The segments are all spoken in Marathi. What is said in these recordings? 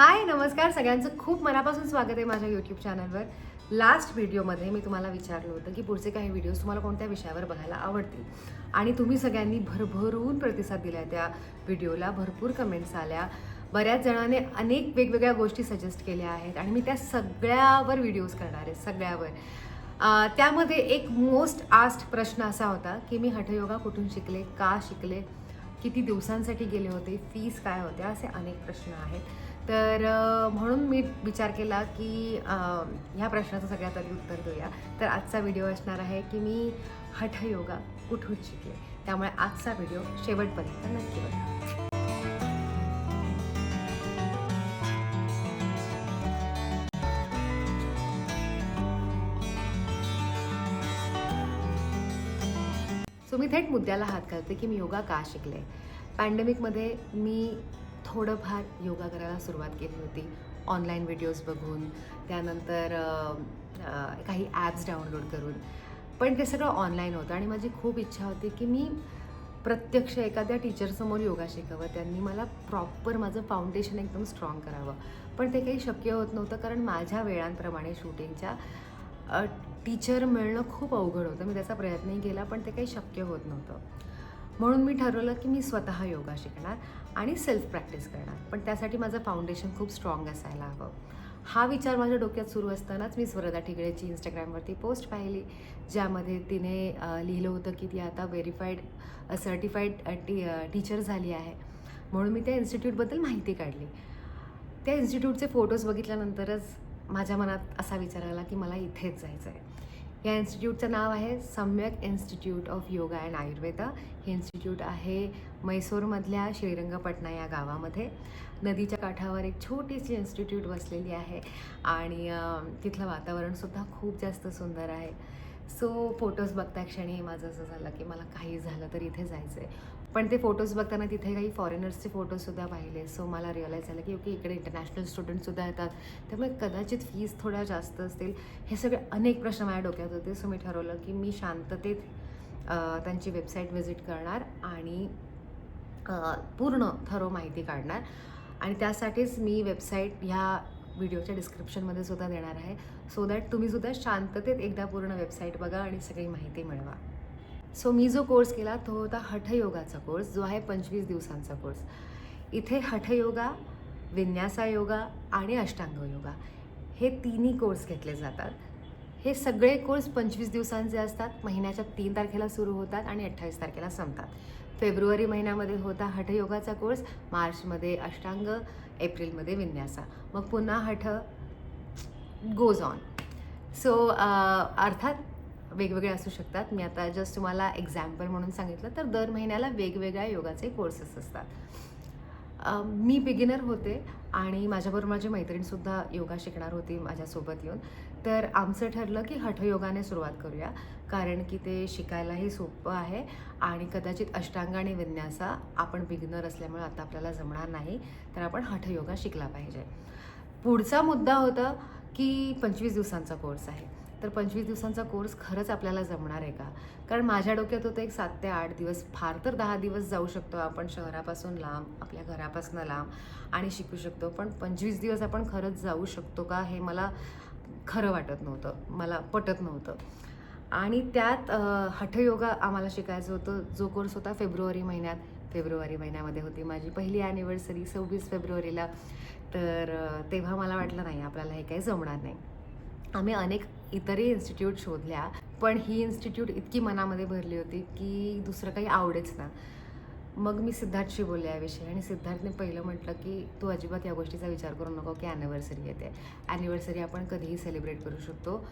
हाय नमस्कार. सगळ्यांचं खूप मनापासून स्वागत आहे माझ्या यूट्यूब चॅनलवर लास्ट व्हिडिओमध्ये मी तुम्हाला विचारलं होतं की पुढचे काही व्हिडिओज तुम्हाला कोणत्या विषयावर बघायला आवडतील? आणि तुम्ही सगळ्यांनी भरभरून प्रतिसाद दिला त्या व्हिडिओला भरपूर कमेंट्स आल्या. बऱ्याच जणांनी अनेक वेगवेगळ्या गोष्टी सजेस्ट केल्या आहेत आणि मी त्या सगळ्यावर व्हिडिओज करणार आहे सगळ्यावर. त्यामध्ये एक मोस्ट आस्ट प्रश्न असा होता की मी हठयोगा कुठून शिकले का शिकले किती दिवसांसाठी गेले होते फीस काय होत्या असे अनेक प्रश्न आहेत. तर म्हणून मी विचार केला की ह्या प्रश्नाचं सगळ्यात आधी उत्तर देऊया. तर आजचा व्हिडिओ असणार आहे की मी हठयोगा कुठून शिकले? त्यामुळे आजचा व्हिडिओ शेवटपर्यंत नक्की बघा. सो मी थेट मुद्द्याला हात घालते की मी योगा का शिकले? पॅन्डेमिकमध्ये मी थोडंफार योगा करायला सुरुवात केली होती. ऑनलाईन व्हिडिओज बघून त्यानंतर काही ॲप्स डाउनलोड करून. पण ते सगळं ऑनलाईन होतं आणि माझी खूप इच्छा होती की मी प्रत्यक्ष एखाद्या टीचरसमोर योगा शिकावं. त्यांनी मला प्रॉपर माझं फाउंडेशन एकदम स्ट्रॉंग करावं. पण ते काही शक्य होत नव्हतं कारण माझ्या वेळांप्रमाणे शूटिंगच्या टीचर मिळणं खूप अवघड होतं. मी त्याचा प्रयत्नही केला पण ते काही शक्य होत नव्हतं. म्हणून मी ठरवलं की मी स्वतः योगा शिकणार आणि सेल्फ प्रॅक्टिस करणार. पण त्यासाठी माझं फाउंडेशन खूप स्ट्रॉंग असायला हवं. हा विचार माझ्या डोक्यात सुरू असतानाच मी स्वरदा ठिगळेची इंस्टाग्रामवरती पोस्ट पाहिली ज्यामध्ये तिने लिहिलं होतं की ती आता व्हेरीफाईड सर्टिफाईड टी टीचर झाली आहे. म्हणून मी त्या इन्स्टिट्यूटबद्दल माहिती काढली. त्या इन्स्टिट्यूटचे फोटोज बघितल्यानंतरच माझ्या मनात असा विचार आला की मला इथेच जायचं आहे या इन्स्टिट्यूटचं नाव आहे Samyak Institute of Yoga and Ayurveda. हे इन्स्टिट्यूट आहे मैसूरमधल्या श्रीरंगपटणा या गावामध्ये. नदीच्या काठावर एक छोटीशी इन्स्टिट्यूट बसलेली आहे आणि तिथलं वातावरणसुद्धा खूप जास्त सुंदर आहे. सो फोटोज बघता क्षणी माझं असं झालं की मला काही झालं तर इथे जायचं आहे पण ते फोटोज बघताना तिथे काही फॉरेनर्सचे फोटोजसुद्धा पाहिले. सो मला रिअलाईज झालं की ओके इकडे इंटरनॅशनल स्टुडंटसुद्धा येतात. त्यामुळे कदाचित फीज थोड्या जास्त असतील. हे सगळे अनेक प्रश्न माझ्या डोक्यात होते. सो मी ठरवलं की मी शांततेत त्यांची वेबसाईट व्हिजिट करणार आणि पूर्ण थरो माहिती काढणार. आणि त्यासाठीच मी वेबसाईट ह्या व्हिडिओच्या डिस्क्रिप्शनमध्ये सुद्धा देणार आहे. सो दॅट तुम्हीसुद्धा शांततेत एकदा पूर्ण वेबसाईट बघा आणि सगळी माहिती मिळवा. सो मी जो कोर्स केला तो होता हठयोगाचा कोर्स जो आहे पंचवीस दिवसांचा कोर्स इथे हठयोगा विन्यासा योगा आणि अष्टांग योगा हे तिन्ही कोर्स घेतले जातात. हे सगळे कोर्स पंचवीस दिवसांचे असतात. महिन्याच्या तीन तारखेला सुरू होतात आणि अठ्ठावीस तारखेला संपतात. फेब्रुवारी महिन्यामध्ये होता हठयोगाचा कोर्स मार्चमध्ये अष्टांग एप्रिलमध्ये विन्यासा. मग पुन्हा हठ गोज ऑन सो अर्थात वेगवेगळे असू शकतात. मी आता जस्ट तुम्हाला एक्झाम्पल म्हणून सांगितलं तर दर महिन्याला वेगवेगळ्या योगाचे कोर्सेस असतात. मी बिगिनर होते आणि माझ्याबरोबर माझी मैत्रीणसुद्धा योगा शिकणार होती माझ्यासोबत येऊन. तर आमचं ठरलं की हठयोगाने सुरुवात करूया कारण की ते शिकायलाही सोपं आहे आणि कदाचित अष्टांग आणि विन्यासा आपण बिगिनर असल्यामुळे आता आपल्याला जमणार नाही तर आपण हठयोगा शिकला पाहिजे. पुढचा मुद्दा होता की पंचवीस दिवसांचा कोर्स आहे. तर पंचवीस दिवसांचा कोर्स खरंच आपल्याला जमणार आहे का? कारण माझ्या डोक्यात होतं एक सात ते आठ दिवस फार तर दहा दिवस जाऊ शकतो आपण शहरापासून लांब आपल्या घरापासून लांब आणि शिकू शकतो. पण पंचवीस दिवस आपण खरंच जाऊ शकतो का हे मला खरं वाटत नव्हतं. मला पटत नव्हतं. आणि त्यात हठयोगा आम्हाला शिकायचं होतं. जो कोर्स होता फेब्रुवारी महिन्यात फेब्रुवारी महिन्यामध्ये होती माझी पहिली ॲनिव्हर्सरी सव्वीस फेब्रुवारीला. तर तेव्हा मला वाटलं नाही आपल्याला हे काही जमणार नाही. आम्ही अनेक इतरही इन्स्टिट्यूट शोधल्या पण ही इन्स्टिट्यूट इतकी मनामध्ये भरली होती की दुसरं काही आवडेच ना. मग मी सिद्धार्थशी बोलले याविषयी आणि सिद्धार्थने पहिलं म्हटलं की तू अजिबात या गोष्टीचा विचार करू नको की ॲनिव्हर्सरी येते. ॲनिव्हर्सरी आपण कधीही सेलिब्रेट करू शकतो.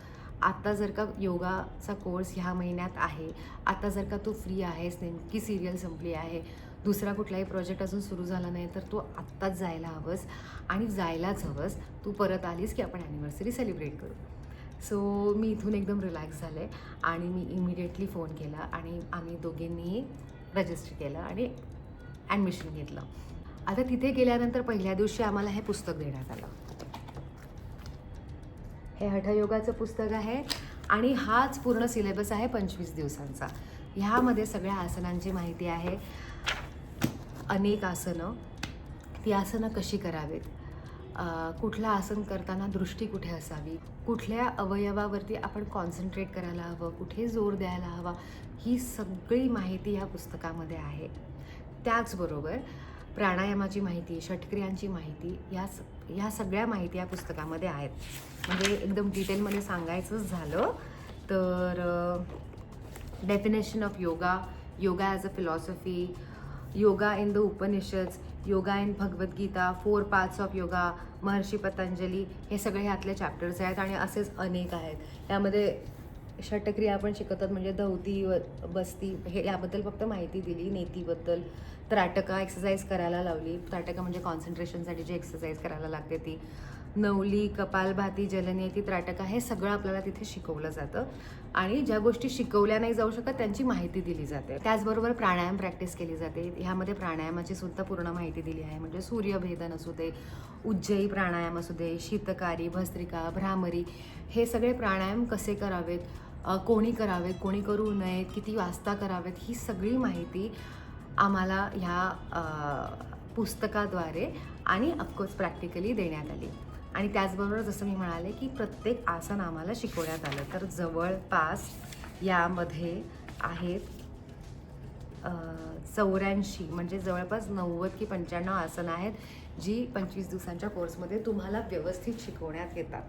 आत्ता जर का योगाचा कोर्स ह्या महिन्यात आहे आता जर का तू फ्री आहेस नेमकी सिरियल संपली आहे दुसरा कुठलाही प्रोजेक्ट अजून सुरू झाला नाही तर तू आत्ताच जायला हवंस आणि जायलाच हवंस. तू परत आलीस की आपण ॲनिव्हर्सरी सेलिब्रेट करू. सो मी इथून एकदम रिलॅक्स झाले आणि मी इमिडिएटली फोन केला आणि आम्ही दोघींनीही रजिस्टर केलं आणि ॲडमिशन घेतलं. आता तिथे गेल्यानंतर पहिल्या दिवशी आम्हाला हे पुस्तक देण्यात आलं. हे हठयोगाचं पुस्तक आहे आणि हाच पूर्ण सिलेबस आहे पंचवीस दिवसांचा. ह्यामध्ये सगळ्या आसनांची माहिती आहे. अनेक आसनं ती आसनं कशी करावीत? कुठलं आसन करताना दृष्टी कुठे असावी? कुठल्या अवयवावरती आपण कॉन्सन्ट्रेट करायला हवं? कुठे जोर द्यायला हवा? ही सगळी माहिती ह्या पुस्तकामध्ये आहे. त्याचबरोबर प्राणायामाची माहिती षटक्रियांची माहिती या स ह्या सगळ्या माहिती या पुस्तकामध्ये आहेत. म्हणजे एकदम डिटेलमध्ये सांगायचंच झालं तर definition of yoga yoga as a philosophy yoga in the Upanishads yoga in Bhagavad Gita four parts of yoga Maharshi Patanjali हे सगळे ह्यातले चॅप्टर्स आहेत आणि असेच अनेक आहेत. यामध्ये षटक्रिया आपण शिकवतात म्हणजे धवती व बस्ती हे याबद्दल फक्त माहिती दिली नेतीबद्दल. त्राटका एक्सरसाइज करायला लावली. त्राटका म्हणजे कॉन्सन्ट्रेशनसाठी जी एक्सरसाइज करायला लागते ती. नवली कपालभाती जलनियती त्राटका हे सगळं आपल्याला तिथे शिकवलं जातं. आणि ज्या गोष्टी शिकवल्या नाही जाऊ शकत त्यांची माहिती दिली जाते. त्याचबरोबर प्राणायाम प्रॅक्टिस केली जाते. ह्यामध्ये प्राणायामाची सुद्धा पूर्ण माहिती दिली आहे. म्हणजे सूर्यभेदन असू दे उज्जयी प्राणायाम असू दे शीतकारी भस्त्रिका भ्रामरी हे सगळे प्राणायाम कसे करावेत कोणी करावेत कोणी करू नयेत किती वाजता करावेत ही सगळी माहिती आम्हाला ह्या पुस्तकाद्वारे आणि अफकोर्स प्रॅक्टिकली देण्यात आली. आणि त्याचबरोबर जसं मी म्हणाले की प्रत्येक आसन आम्हाला शिकवण्यात आलं. तर जवळपास यामध्ये आहेत चौऱ्याऐंशी म्हणजे जवळपास नव्वद की पंच्याण्णव आसनं आहेत जी पंचवीस दिवसांच्या कोर्समध्ये तुम्हाला व्यवस्थित शिकवण्यात येतात.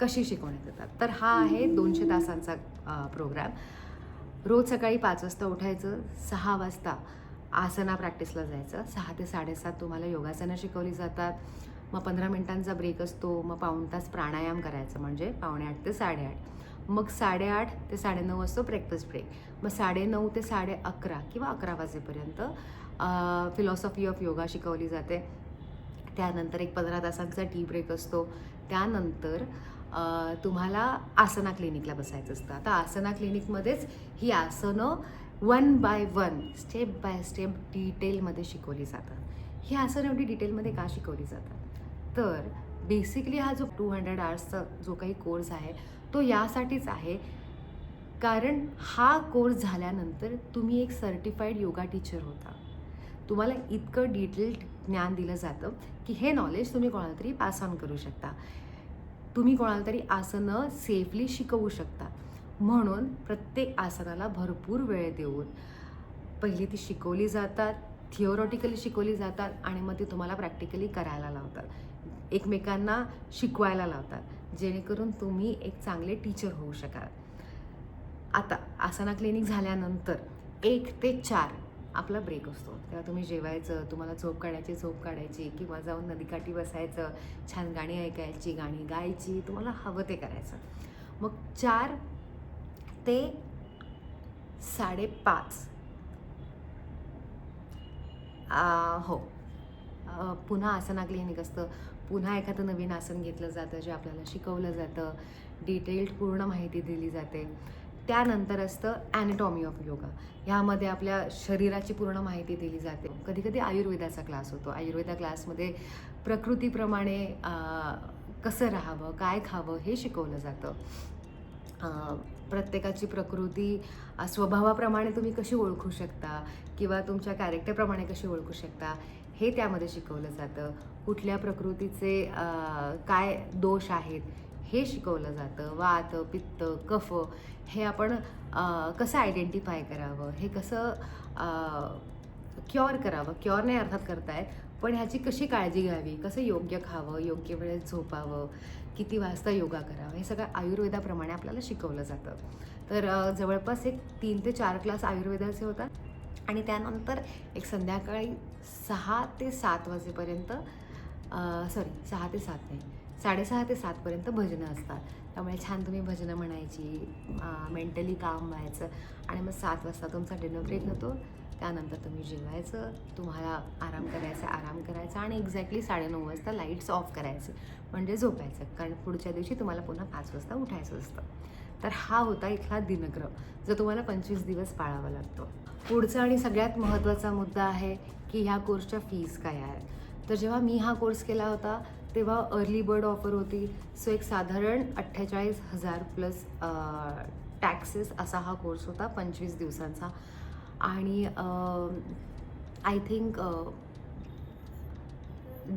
कशी शिकवण्यात येतात? तर हा आहे दोनशे तासांचा प्रोग्राम रोज सकाळी पाच वाजता उठायचं सहा वाजता आसना प्रॅक्टिसला जायचं. सहा ते साडेसात तुम्हाला योगासनं शिकवली जातात. मग पंधरा मिनिटांचा ब्रेक असतो. मग पाऊण तास प्राणायाम करायचं म्हणजे पावणे आठ ते साडेआठ. मग साडेआठ ते साडेनऊ असतो ब्रेकफास्ट ब्रेक मग साडेनऊ ते साडे अकरा किंवा अकरा वाजेपर्यंत फिलॉसॉफी ऑफ योगा शिकवली जाते. त्यानंतर एक पंधरा तासांचा टी ब्रेक असतो. त्यानंतर तुम्हाला आसना क्लिनिकला बसायचं असतं. आता आसना क्लिनिकमध्येच ही आसनं one by one step by step डिटेलमध्ये शिकवली जातात. ही आसनं एवढी डिटेलमध्ये का शिकवली जातात? तर बेसिकली हा जो टू हंड्रेड आर्सचा जो काही कोर्स आहे तो यासाठीच आहे. कारण हा कोर्स झाल्यानंतर तुम्ही एक सर्टिफाईड योगा टीचर होता. तुम्हाला इतकं डिटेल्ड ज्ञान दिलं जातं की हे नॉलेज तुम्ही कोणाला तरी पास ऑन करू शकता. तुम्ही कोणाला तरी आसनं सेफली शिकवू शकता. म्हणून प्रत्येक आसनाला भरपूर वेळ देऊन पहिली ती शिकवली जातात थिओरॉटिकली शिकवली जातात आणि मग ती तुम्हाला प्रॅक्टिकली करायला लावतात. एकमेकांना शिकवायला लावतात. जेणेकरून तुम्ही एक चांगले टीचर होऊ शकाल. आता आसना क्लिनिक झाल्यानंतर एक ते चार आपला ब्रेक असतो. तेव्हा तुम्ही जेवायचं तुम्हाला झोप काढायची झोप काढायची किंवा जाऊन नदीकाठी बसायचं छान गाणी ऐकायची गाणी गायची तुम्हाला हवं ते करायचं. मग चार ते साडेपाच. हो. पुन्हा आसना क्लिनिक असतं पुन्हा एखादं नवीन आसन घेतलं जातं जे आपल्याला शिकवलं जातं. डिटेल्ड पूर्ण माहिती दिली जाते. त्यानंतर असतं ॲनाटॉमी ऑफ योगा ह्यामध्ये आपल्या शरीराची पूर्ण माहिती दिली जाते. कधी कधी आयुर्वेदाचा क्लास होतो. आयुर्वेदा क्लासमध्ये प्रकृतीप्रमाणे कसं राहावं काय खावं हे शिकवलं जातं. प्रत्येकाची प्रकृती स्वभावाप्रमाणे तुम्ही कशी ओळखू शकता किंवा तुमच्या कॅरेक्टरप्रमाणे कशी ओळखू शकता हे त्यामध्ये शिकवलं जातं. कुठल्या प्रकृतीचे काय दोष आहेत हे शिकवलं जातं. वात पित्त कफ हे आपण कसं आयडेंटिफाय करावं? हे कसं क्युअर करावं? क्युअर नाही अर्थात करतायत पण ह्याची कशी काळजी घ्यावी? कसं योग्य खावं? योग्य वेळेत झोपावं? किती वाजता योगा करावं हे सगळं आयुर्वेदाप्रमाणे आपल्याला शिकवलं जातं. तर जवळपास एक तीन ते चार क्लास आयुर्वेदाचे होतात. आणि त्यानंतर एक संध्याकाळी सहा ते सात वाजेपर्यंत सॉरी सहा ते सात नाही साडेसहा ते सातपर्यंत भजनं असतात. त्यामुळे छान तुम्ही भजनं म्हणायची मेंटली काम व्हायचं. आणि मग सात वाजता तुमचा डिनर ब्रेक होतो. त्यानंतर तुम्ही जेवायचं तुम्हाला आराम करायचा आराम करायचा आणि एक्झॅक्टली साडेनऊ वाजता लाईट्स ऑफ करायचे. म्हणजे झोपायचं. कारण पुढच्या दिवशी तुम्हाला पुन्हा पाच वाजता उठायचं असतं. तर हा होता इथला दिनक्रम जो तुम्हाला पंचवीस दिवस पाळावा लागतो. पुढचा आणि सगळ्यात महत्त्वाचा मुद्दा आहे की ह्या कोर्सच्या फीज काय आहेत. तर जेव्हा मी हा कोर्स केला होता तेव्हा अर्ली बर्ड ऑफर होती. सो एक साधारण अठ्ठेचाळीस हजार प्लस टॅक्सेस असा हा कोर्स होता पंचवीस दिवसांचा. आणि आय थिंक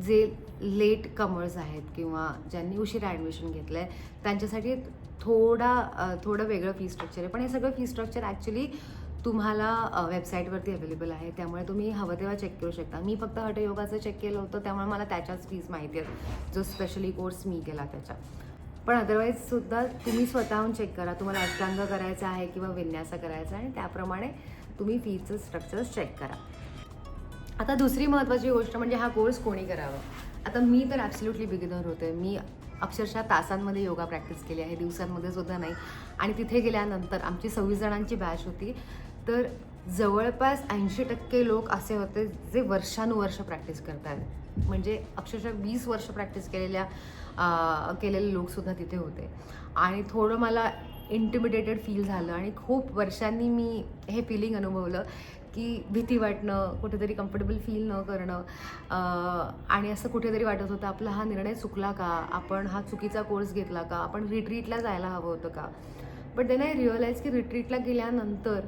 जे लेट कमर्स आहेत किंवा ज्यांनी उशिरा ॲडमिशन घेतलं आहे त्यांच्यासाठी थोडा थोडं वेगळं फी स्ट्रक्चर आहे. पण हे सगळं फी स्ट्रक्चर ॲक्च्युली तुम्हाला वेबसाईटवरती अवेलेबल आहे. त्यामुळे तुम्ही हवं तेव्हा चेक करू शकता. मी फक्त हटयोगाचं चेक केलं होतं त्यामुळे मला त्याच्याच फीज माहिती आहेत. जो स्पेशली कोर्स मी केला त्याच्या. पण अदरवाईज सुद्धा तुम्ही स्वतःहून चेक करा. तुम्हाला अष्टांग करायचा आहे किंवा विन्यासा करायचा आहे. आणि त्याप्रमाणे तुम्ही फीचं स्ट्रक्चर चेक करा. आता दुसरी महत्त्वाची गोष्ट म्हणजे हा कोर्स कोणी करावा? आता मी तर ॲब्सल्युटली बिगिनर होते. मी अक्षरशः तासांमध्ये योगा प्रॅक्टिस केली आहे दिवसांमध्ये सुद्धा नाही. आणि तिथे गेल्यानंतर आमची सव्वीस जणांची बॅच होती. तर जवळपास ऐंशी टक्के लोक असे होते जे वर्षानुवर्ष प्रॅक्टिस करत आहेत म्हणजे अक्षरशः वीस वर्ष प्रॅक्टिस केलेल्या केलेले लोकसुद्धा तिथे होते. आणि थोडं मला इंटिमिडेटेड फील झालं आणि खूप वर्षांनी मी हे फिलिंग अनुभवलं की भीती वाटणं कुठेतरी कम्फर्टेबल फील न करणं आणि असं कुठेतरी वाटत होतं आपला हा निर्णय चुकला का? आपण हा चुकीचा कोर्स घेतला का? आपण रिट्रीटला जायला हवं होतं का? बट देन आय रिअलाइज की रिट्रीटला गेल्यानंतर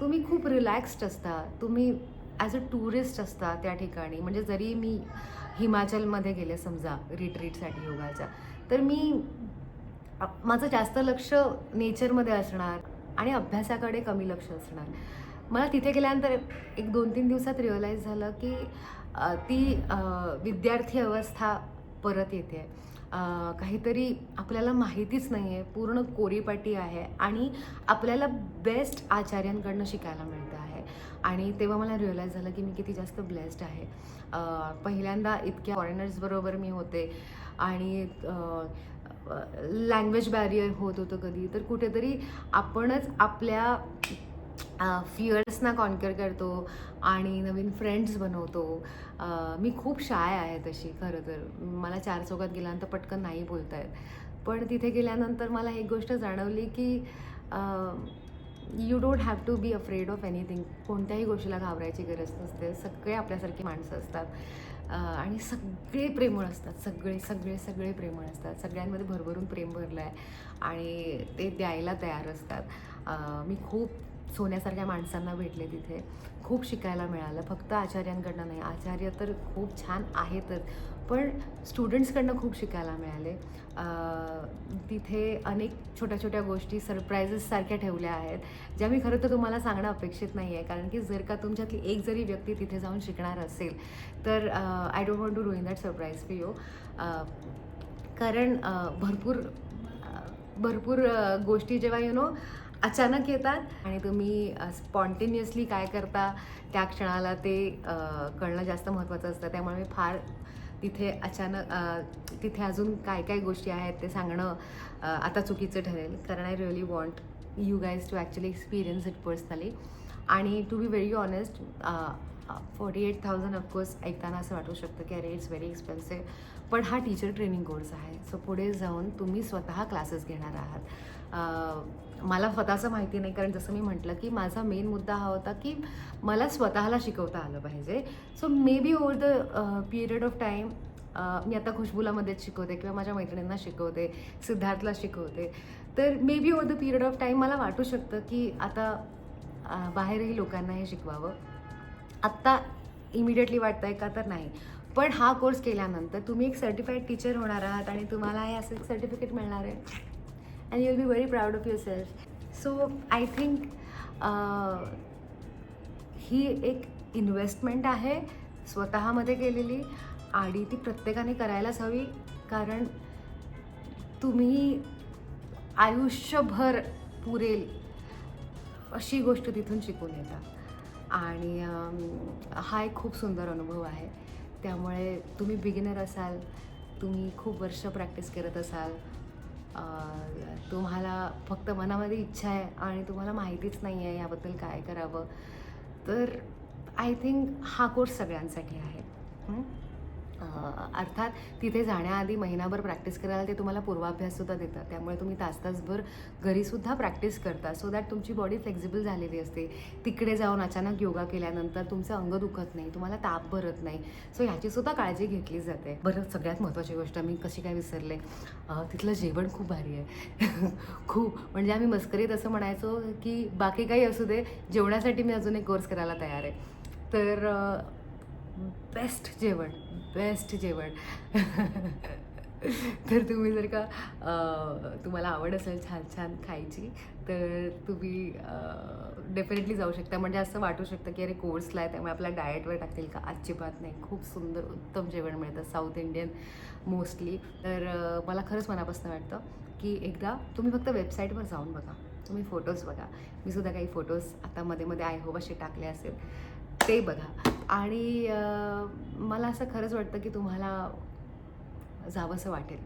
तुम्ही खूप रिलॅक्स्ड असता. तुम्ही ॲज अ टुरिस्ट असता त्या ठिकाणी. म्हणजे जरी मी हिमाचलमध्ये गेले समजा रिट्रीटसाठी योगाच्या तर मी माझं जास्त लक्ष नेचरमध्ये असणार आणि अभ्यासाकडे कमी लक्ष असणार. मला तिथे गेल्यानंतर एक दोन तीन दिवसात रिअलाईज झालं की ती विद्यार्थी अवस्था परत येते. काहीतरी आपल्याला माहितीच नाही आहे पूर्ण कोरीपाटी आहे आणि आपल्याला बेस्ट आचार्यांकडनं शिकायला मिळतं आहे. आणि तेव्हा मला रिअलाईज झालं की मी किती जास्त ब्लेस्ड आहे. पहिल्यांदा इतक्या फॉरेनर्सबरोबर मी होते आणि लँग्वेज बॅरियर होत होतं कधी. तर कुठेतरी आपणच आपल्या फिअर्सना कॉन्कर करतो आणि नवीन फ्रेंड्स बनवतो. मी खूप शाय आहे तशी खरं तर. मला चार चौकात गेल्यानंतर पटकन नाही बोलता येत पण तिथे गेल्यानंतर मला एक गोष्ट जाणवली की you don't have to be afraid of anything कोणत्याही गोष्टीला घाबरायची गरज नसते. सगळे आपल्यासारखी माणसं असतात. आणि सगळे प्रेमळ असतात. सगळे सगळे सगळे प्रेमळ असतात. सगळ्यांमध्ये भरभरून प्रेम भरलं आहे आणि ते द्यायला तयार असतात. मी खूप सोन्यासारख्या माणसांना भेटले तिथे. खूप शिकायला मिळालं. फक्त आचार्यांकडनं नाही. आचार्य तर खूप छान आहेतच पण स्टुडंट्सकडनं खूप शिकायला मिळाले. तिथे अनेक छोट्या छोट्या गोष्टी सरप्राईजेससारख्या ठेवल्या आहेत ज्या मी खरं तर तुम्हाला सांगणं अपेक्षित नाही आहे कारण की जर का तुमच्यातली एक जरी व्यक्ती तिथे जाऊन शिकणार असेल तर I don't want to ruin that surprise for you कारण भरपूर भरपूर गोष्टी जेव्हा यु नो अचानक येतात आणि तुम्ही स्पॉन्टेनियसली काय करता त्या क्षणाला ते कळणं जास्त महत्त्वाचं असतं. त्यामुळे मी फार तिथे अचानक तिथे अजून काय काय गोष्टी आहेत ते सांगणं आता चुकीचं ठरेल. कारण I really want you guys to actually experience it personally आणि to be very honest forty eight thousand of course ऐकताना असं वाटू शकतं की अरे इट्स व्हेरी एक्सपेन्सिव्ह पण हा टीचर ट्रेनिंग कोर्स आहे. सो पुढे जाऊन तुम्ही स्वतः क्लासेस घेणार आहात. मला स्वतःचं माहिती नाही कारण जसं मी म्हटलं की माझा मेन मुद्दा हा होता की मला स्वतःला शिकवता आलं पाहिजे. So maybe over the period of time मी आता खुशबुलामध्येच शिकवते किंवा माझ्या मैत्रिणींना शिकवते सिद्धार्थला शिकवते. तर maybe over the period of time मला वाटू शकतं की आता बाहेरही लोकांना हे शिकवावं. आत्ता इमिडिएटली वाटतं आहे का तर नाही. पण हा कोर्स केल्यानंतर तुम्ही एक सर्टिफाईड टीचर होणार आहात आणि तुम्हाला हे असं एक सर्टिफिकेट मिळणार आहे. And you will be very proud of yourself so I think ही एक इन्व्हेस्टमेंट आहे स्वतःमध्ये केलेली आणि ती प्रत्येकाने करायलाच हवी. कारण तुम्ही आयुष्यभर पुरेल अशी गोष्ट तिथून शिकून येतात आणि हा एक खूप सुंदर अनुभव आहे. त्यामुळे तुम्ही बिगिनर असाल तुम्ही खूप वर्ष प्रॅक्टिस करत असाल तुम्हाला फक्त मनामध्ये इच्छा आहे आणि तुम्हाला माहितीच नाही आहे याबद्दल काय करावं तर आय थिंक हा कोर्स सगळ्यांसाठी आहे. अर्थात तिथे जाण्याआधी महिनाभर प्रॅक्टिस करायला ते तुम्हाला पूर्वाभ्याससुद्धा देतात त्यामुळे तुम्ही तास तासभर घरीसुद्धा प्रॅक्टिस करता. सो दॅट तुमची बॉडी फ्लेक्झिबल झालेली असते. तिकडे जाऊन अचानक योगा केल्यानंतर तुमचं अंग दुखत नाही तुम्हाला ताप भरत नाही. सो ह्याचीसुद्धा काळजी घेतली जाते. बरं सगळ्यात महत्त्वाची गोष्ट मी कशी काय विसरले? तिथलं जेवण खूप भारी आहे. खूप म्हणजे आम्ही मस्करीत असं म्हणायचो की बाकी काही असू दे जेवणासाठी मी अजून एक कोर्स करायला तयार आहे. तर बेस्ट जेवण बेस्ट जेवण. तर तुम्ही जर का तुम्हाला आवड असेल छान छान खायची तर तुम्ही डेफिनेटली जाऊ शकता. म्हणजे असं वाटू शकतं की अरे कोर्सला आहे त्यामुळे आपल्या डाएटवर टाकतील का? अजिबात नाही. खूप सुंदर उत्तम जेवण मिळतं साऊथ इंडियन मोस्टली तर मला खरंच मनापासून वाटतं की एकदा तुम्ही फक्त वेबसाईटवर जाऊन बघा. तुम्ही फोटोज बघा. मी सुद्धा काही फोटोज आता मध्ये मध्ये आय होप असे टाकले असेल. ते बघा. आणि मला असं खरंच वाटतं की तुम्हाला जावंसं वाटेल.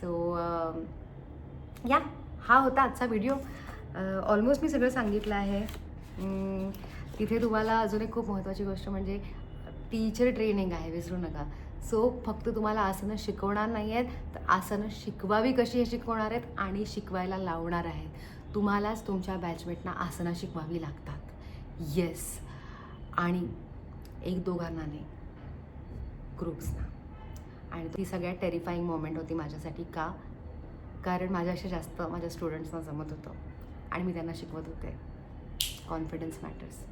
सो या. हा होता आजचा व्हिडिओ ऑलमोस्ट मी सगळं सांगितलं आहे. तिथे तुम्हाला अजून एक खूप महत्त्वाची गोष्ट म्हणजे टीचर ट्रेनिंग आहे विसरू नका. सो फक्त तुम्हाला आसनं शिकवणार नाही आहेत तर आसनं शिकवावी कशी हे शिकवणार आहेत आणि शिकवायला लावणार आहेत. तुम्हालाच तुमच्या बॅचमेटना आसनं शिकवावी लागतात. येस आणि एक दोघांना नाही. ग्रुप्सना आणि ती सगळ्यात टेरिफाईंग मोमेंट होती माझ्यासाठी का? कारण माझ्याशी जास्त माझ्या स्टुडंट्सना जमत होतं. आणि मी त्यांना शिकवत होते. कॉन्फिडन्स मॅटर्स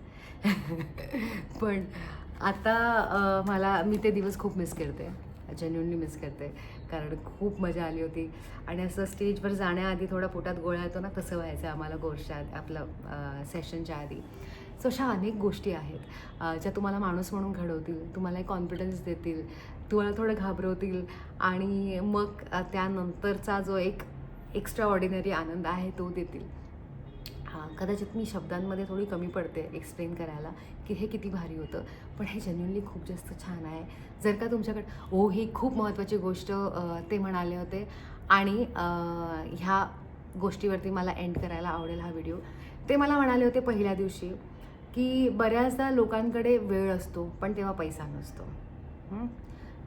पण आता मला मी ते दिवस खूप मिस करते. जेन्युनली मिस करते. कारण खूप मजा आली होती. आणि असं स्टेजवर जाण्याआधी थोडा पोटात गोळा येतो ना तसं व्हायचं आम्हाला गोरच्या आपलं सेशनच्या आधी. सो अशा अनेक गोष्टी आहेत ज्या तुम्हाला माणूस म्हणून घडवतील तुम्हाला एक कॉन्फिडन्स देतील तुम्हाला थोडं घाबरवतील आणि मग त्यानंतरचा जो एक एक्स्ट्रा ऑर्डिनरी आनंद आहे तो देतील. हां कदाचित मी शब्दांमध्ये थोडी कमी पडते एक्सप्लेन करायला की हे किती भारी होतं पण हे जेन्युनली खूप जास्त छान आहे. जर का तुमच्याकडे ओ ही खूप महत्त्वाची गोष्ट ते म्हणाले होते आणि ह्या गोष्टीवरती मला एंड करायला आवडेल हा व्हिडिओ ते मला म्हणाले होते पहिल्या दिवशी की बऱ्याचदा लोकांकडे वेळ असतो पण तेव्हा पैसा नसतो.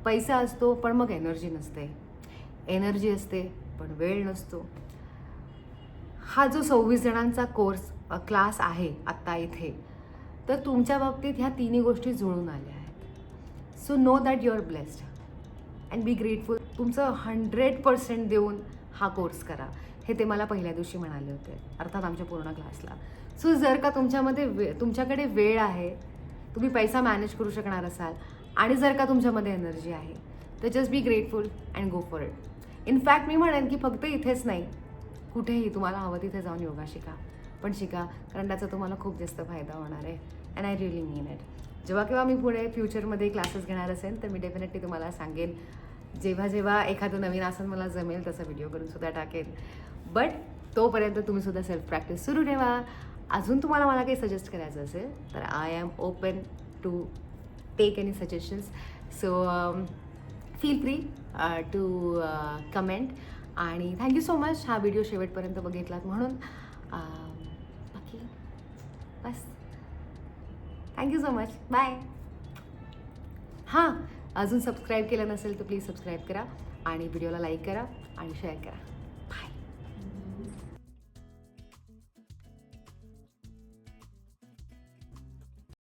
पैसा असतो पण मग एनर्जी नसते. एनर्जी असते पण वेळ नसतो. हा जो सव्वीस जणांचा कोर्स क्लास आहे आत्ता इथे तर तुमच्या बाबतीत ह्या तिन्ही गोष्टी जुळून आल्या आहेत. So know that you are blessed and be grateful तुमचं हंड्रेड पर्सेंट देऊन हा कोर्स करा. हे ते मला पहिल्या दिवशी म्हणाले होते. अर्थात आमच्या पूर्ण क्लासला. सो जर का तुमच्यामध्ये वे तुमच्याकडे वेळ आहे तुम्ही पैसा मॅनेज करू शकणार असाल आणि जर का तुमच्यामध्ये एनर्जी आहे तर just be grateful and go for it in fact मी म्हणेन की फक्त इथेच नाही. कुठेही तुम्हाला हवं तिथे जाऊन योगा शिका. पण शिका कारण त्याचा तुम्हाला खूप जास्त फायदा होणार आहे. And I really mean it जेव्हा केव्हा मी पुढे फ्युचरमध्ये क्लासेस घेणार असेल तर मी डेफिनेटली तुम्हाला सांगेन जेव्हा जेव्हा एखादं नवीन आसन मला जमेल तसा व्हिडिओ करून सुद्धा टाकेन. बट तोपर्यंत तुम्ही सुद्धा सेल्फ प्रॅक्टिस सुरू ठेवा. अजून तुम्हाला मला काही सजेस्ट करायचं असेल तर I am open to take any suggestions so feel free to comment आणि थँक्यू सो मच हा व्हिडिओ शेवटपर्यंत बघितलात म्हणून. Um, बाकी बस. Thank you so much bye हां अजून सबस्क्राईब केलं नसेल तर प्लीज सबस्क्राईब करा आणि व्हिडिओला लाईक करा आणि शेअर करा.